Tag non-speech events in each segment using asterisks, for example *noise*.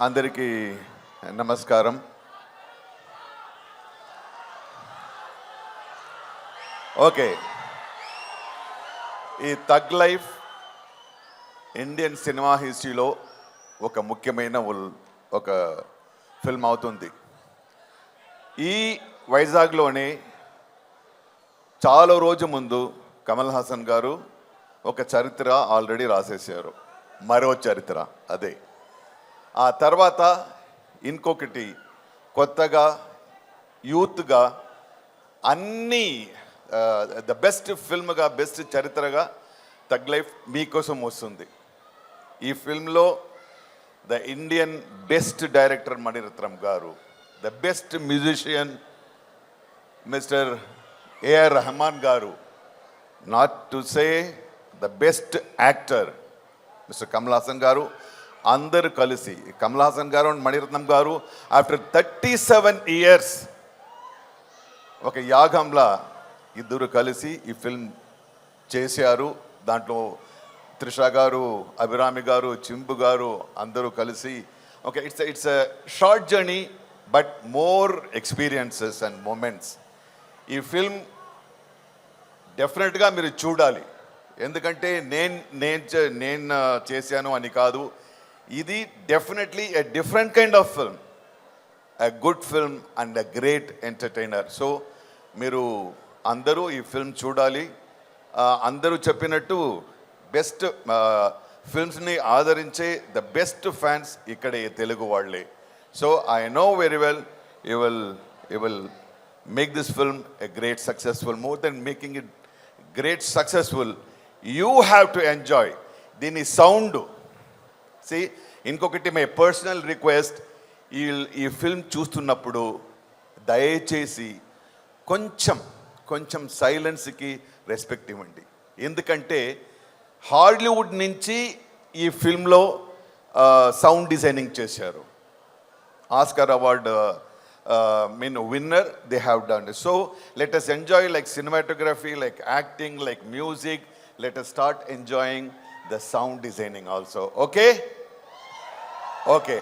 అందరికీ నమస్కారం. ఓకే. ఈ తగ్ లైఫ్ ఇండియన్ సినిమా హిస్టరీలో ఒక ముఖ్యమైన ఒక ఫిల్మ్ అవుతుంది. ఈ వైజాగ్లోనే చాలా రోజు ముందు కమల్ హాసన్ గారు ఒక చరిత్ర ఆల్రెడీ రాసేసారు మరో చరిత్ర అదే. ఆ తర్వాత ఇంకొకటి కొత్తగా యూత్గా అన్నీ ద బెస్ట్ ఫిల్మ్గా బెస్ట్ చరిత్రగా తగ్ లైఫ్ మీకోసం వస్తుంది. ఈ ఫిల్మ్లో the Indian best director Mani Ratnam గారు the best musician mister AR Rahman గారు not to say the best actor mister Kamal Haasan గారు అందరూ కలిసి కమల్ హాసన్ గారు అండ్ మణిరత్నం గారు ఆఫ్టర్ థర్టీ సెవెన్ ఇయర్స్ ఒక యాగంలా ఇద్దరు కలిసి ఈ ఫిల్మ్ చేశారు. దాంట్లో త్రిష గారు అభిరామి గారు చింపు గారు అందరూ కలిసి okay it's it's a short journey but more experiences and moments. ఈ ఫిల్మ్ డెఫినెట్గా మీరు చూడాలి. ఎందుకంటే నేను నేను నేను చేశాను అని కాదు. ఇది definitely a different kind of film a good film and a great entertainer so మీరు అందరూ ఈ ఫిల్మ్ చూడాలి. అందరూ చెప్పినట్టు బెస్ట్ ఫిల్మ్స్ని ఆదరించే ద బెస్ట్ ఫ్యాన్స్ ఇక్కడే తెలుగు వాళ్ళే. So I know very well you will you will make this film a great successful more than making it great successful you have to enjoy దీని సౌండ్ సి ఇంకొకటి my personal request ఈ ఈ film చూస్తున్నప్పుడు దయచేసి కొంచెం కొంచెం సైలెన్స్కి రెస్పెక్ట్ ఇవ్వండి. ఎందుకంటే హాలీవుడ్ నుంచి ఈ ఫిల్మ్లో సౌండ్ డిజైనింగ్ చేశారు. Oscar award mean winner they have done so let us enjoy like cinematography like acting like music let us start enjoying the sound designing also okay okay.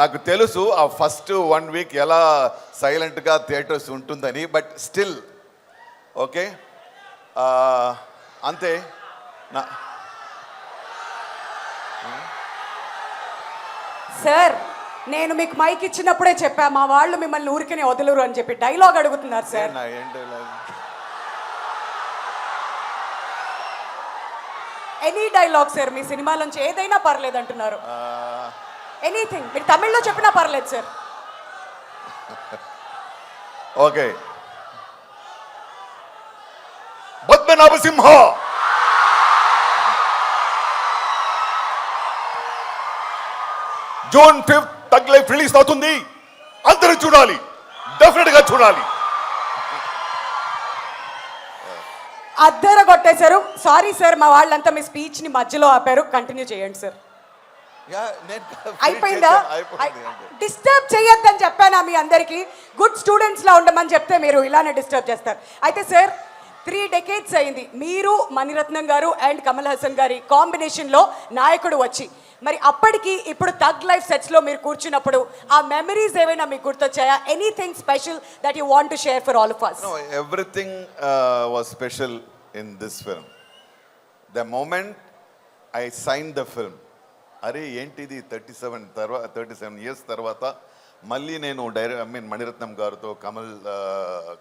నాకు తెలుసు ఆ first one week ఎలా సైలెంట్గా theatres ఉంటుందని but still okay. అంతే. నా sir నేను మీకు మైక్ ఇచ్చినప్పుడే చెప్పా మా వాళ్ళు మిమ్మల్ని ఊరికనే వదలరు అని చెప్పి డైలాగ్ అడుగుతున్నారు సార్? Any dialogue? సార్ మీ సినిమాలోంచి ఏదైనా పర్లేదు అంటున్నారు ఎనీథింగ్ మీరు తమిళ్ళో చెప్పినా పర్లేదు sir okay. Padmanabha Simha. June fifth Thug Life release అవుతుంది. అందరూ చూడాలి. డెఫినెట్గా చూడాలి. అద్దర కొట్టేశారు. సారీ సార్ మా వాళ్ళంతా మీ స్పీచ్ని మధ్యలో ఆపారు. కంటిన్యూ చేయండి సార్ *laughs* *laughs* అయిపోయిందా. డిస్టర్బ్ చేయొద్దని చెప్పానా మీ అందరికీ? గుడ్ స్టూడెంట్స్ లా ఉండమని చెప్తే మీరు ఇలానే డిస్టర్బ్ చేస్తారు. అయితే సార్ త్రీ డెకేట్స్ అయింది. మీరు మణిరత్నం గారు అండ్ కమల్ హాసన్ గారి కాంబినేషన్లో నాయకుడు వచ్చి. మరి అప్పటికి ఇప్పుడు తగ్ లైఫ్ సెట్స్లో మీరు కూర్చున్నప్పుడు ఆ మెమరీస్ ఏమైనా మీకు గుర్తొచ్చాయా? Anything special that you want to share for all of us No, everything uh, was special in this film. The moment I signed the film, అరే ఏంటిది? థర్టీ సెవెన్ తర్వాత థర్టీ సెవెన్ ఇయర్స్ తర్వాత మళ్ళీ నేను direct I mean Mani Ratnam గారితో కమల్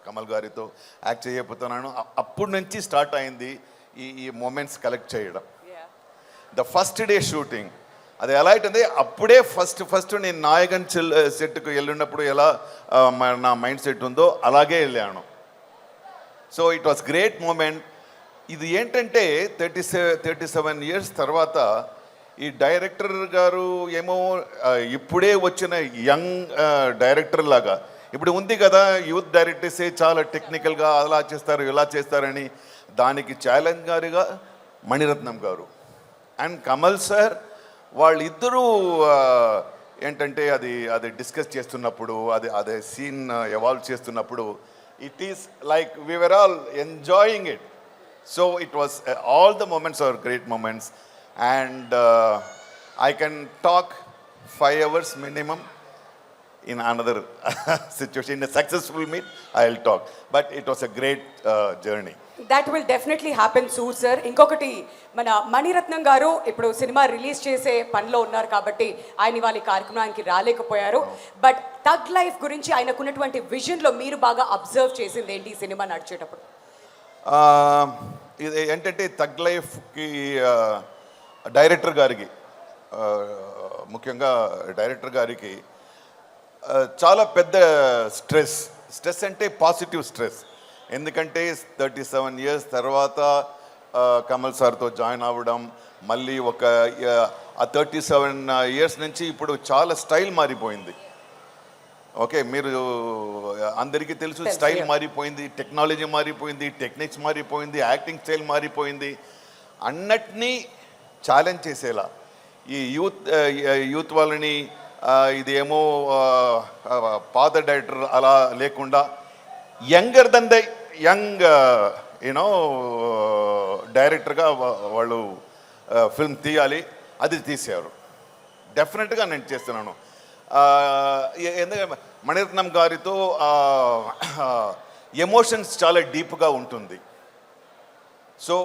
కమల్ గారితో act చేయబోతున్నాను. అప్పటి నుంచి స్టార్ట్ అయింది ఈ ఈ మూమెంట్స్ కలెక్ట్ చేయడం. ద ఫస్ట్ డే షూటింగ్ అది ఎలా అయితే అప్పుడే ఫస్ట్ ఫస్ట్ నేను నాయకన్ చెల్ సెట్కు వెళ్ళినప్పుడు ఎలా నా మైండ్ సెట్ ఉందో అలాగే వెళ్ళాను. So it was great moment ఇది ఏంటంటే thirty seven thirty seven years తర్వాత ఈ డైరెక్టర్ గారు ఏమో ఇప్పుడే వచ్చిన యంగ్ డైరెక్టర్ లాగా. ఇప్పుడు ఉంది కదా యూత్ డైరెక్టర్సే చాలా టెక్నికల్గా అలా చేస్తారు ఇలా చేస్తారని. దానికి ఛాలెంజ్ గారుగా మణిరత్నం గారు. అండ్ కమల్ సార్ వాళ్ళిద్దరూ ఏంటంటే అది అది డిస్కస్ చేస్తున్నప్పుడు అది అదే సీన్ ఎవాల్వ్ చేస్తున్నప్పుడు it is like we are all enjoying it so it was all the moments are great moments and I can talk five hours minimum. In another *laughs* situation, in a successful meet, I'll talk. But it was a great uh, journey. That will definitely happen so sir ఇంకొకటి మన మణిరత్నం గారు ఇప్పుడు cinema release చేసే పనిలో ఉన్నారు కాబట్టి ఆయన వాళ్ళ కార్యక్రమానికి రాలేకపోయారు బట్ తగ్ లైఫ్ గురించి ఆయనకున్నటువంటి విజన్లో మీరు బాగా అబ్జర్వ్ చేసింది ఏంటి ఈ సినిమా నడిచేటప్పుడు ఇది ఏంటంటే తగ్ లైఫ్కి డైరెక్టర్ గారికి ముఖ్యంగా డైరెక్టర్ గారికి చాలా పెద్ద స్ట్రెస్ స్ట్రెస్ అంటే పాజిటివ్ స్ట్రెస్. ఎందుకంటే థర్టీ సెవెన్ ఇయర్స్ తర్వాత కమల్ సార్తో జాయిన్ అవ్వడం మళ్ళీ ఒక ఆ, థర్టీ సెవెన్ ఇయర్స్ నుంచి ఇప్పుడు చాలా స్టైల్ మారిపోయింది. ఓకే మీరు అందరికీ తెలుసు స్టైల్. మారిపోయింది టెక్నాలజీ మారిపోయింది టెక్నిక్స్ మారిపోయింది యాక్టింగ్ స్టైల్ మారిపోయింది. అన్నటినీ ఛాలెంజ్ చేసేలా. ఈ యూత్ యూత్ వాళ్ళని ఇదేమో పాత డైరెక్టర్ అలా లేకుండా younger than the young you know డైరెక్టర్గా వాళ్ళు ఫిల్మ్ తీయాలి. అది తీసారు డెఫినెట్గా నేను చేస్తున్నాను. ఎందుకంటే మణిరత్నం గారితో ఎమోషన్స్ చాలా డీప్గా ఉంటుంది. So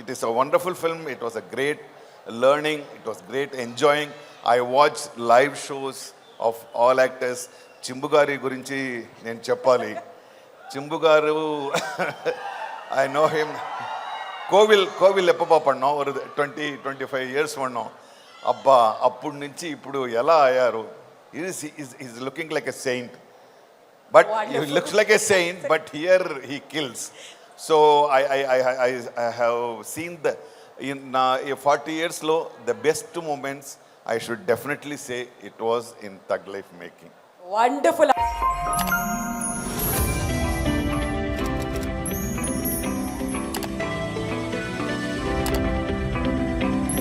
it is a wonderful film it was a great learning it was great enjoying I watch live shows of all actors Chimbu garu గురించి నేను చెప్పాలి. Chimbu garu I know him కోవిల్ కోవిల్ ఎప్ప పడినాం ఒక ట్వంటీ ట్వంటీ ఫైవ్ ఇయర్స్ పడినాం అబ్బా అప్పటి నుంచి ఇప్పుడు ఎలా అయ్యారు? Is is looking like a saint looks like a saint but here he kills. So i i i, I, I have seen the in uh, 40 years low the best moments i should definitely say it was in thug life making wonderful